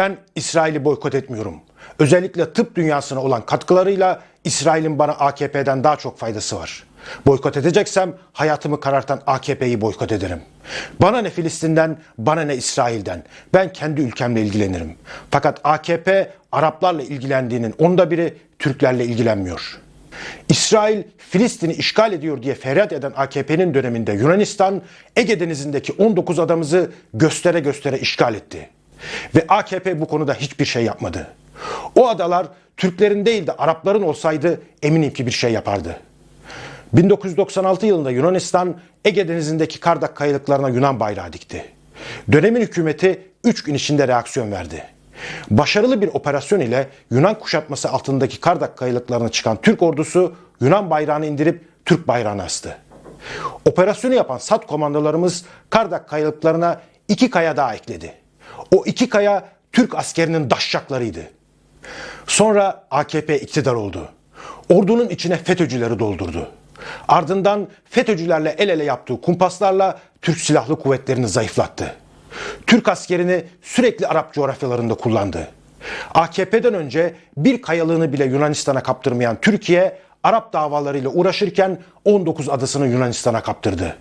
Ben İsrail'i boykot etmiyorum. Özellikle tıp dünyasına olan katkılarıyla İsrail'in bana AKP'den daha çok faydası var. Boykot edeceksem hayatımı karartan AKP'yi boykot ederim. Bana ne Filistin'den, bana ne İsrail'den. Ben kendi ülkemle ilgilenirim. Fakat AKP Araplarla ilgilendiğinin onda biri Türklerle ilgilenmiyor. İsrail Filistin'i işgal ediyor diye feryat eden AKP'nin döneminde Yunanistan Ege Denizi'ndeki 19 adamızı göstere göstere işgal etti. Ve AKP bu konuda hiçbir şey yapmadı. O adalar Türklerin değil de Arapların olsaydı eminim ki bir şey yapardı. 1996 yılında Yunanistan Ege Denizi'ndeki Kardak kayalıklarına Yunan bayrağı dikti. Dönemin hükümeti 3 gün içinde reaksiyon verdi. Başarılı bir operasyon ile Yunan kuşatması altındaki Kardak kayalıklarına çıkan Türk ordusu Yunan bayrağını indirip Türk bayrağını astı. Operasyonu yapan SAT komandolarımız Kardak kayalıklarına iki kaya daha ekledi. O iki kaya Türk askerinin daşşaklarıydı. Sonra AKP iktidar oldu. Ordunun içine FETÖ'cüleri doldurdu. Ardından FETÖ'cülerle el ele yaptığı kumpaslarla Türk Silahlı Kuvvetlerini zayıflattı. Türk askerini sürekli Arap coğrafyalarında kullandı. AKP'den önce bir kayalığını bile Yunanistan'a kaptırmayan Türkiye, Arap davalarıyla uğraşırken 19 adasını Yunanistan'a kaptırdı.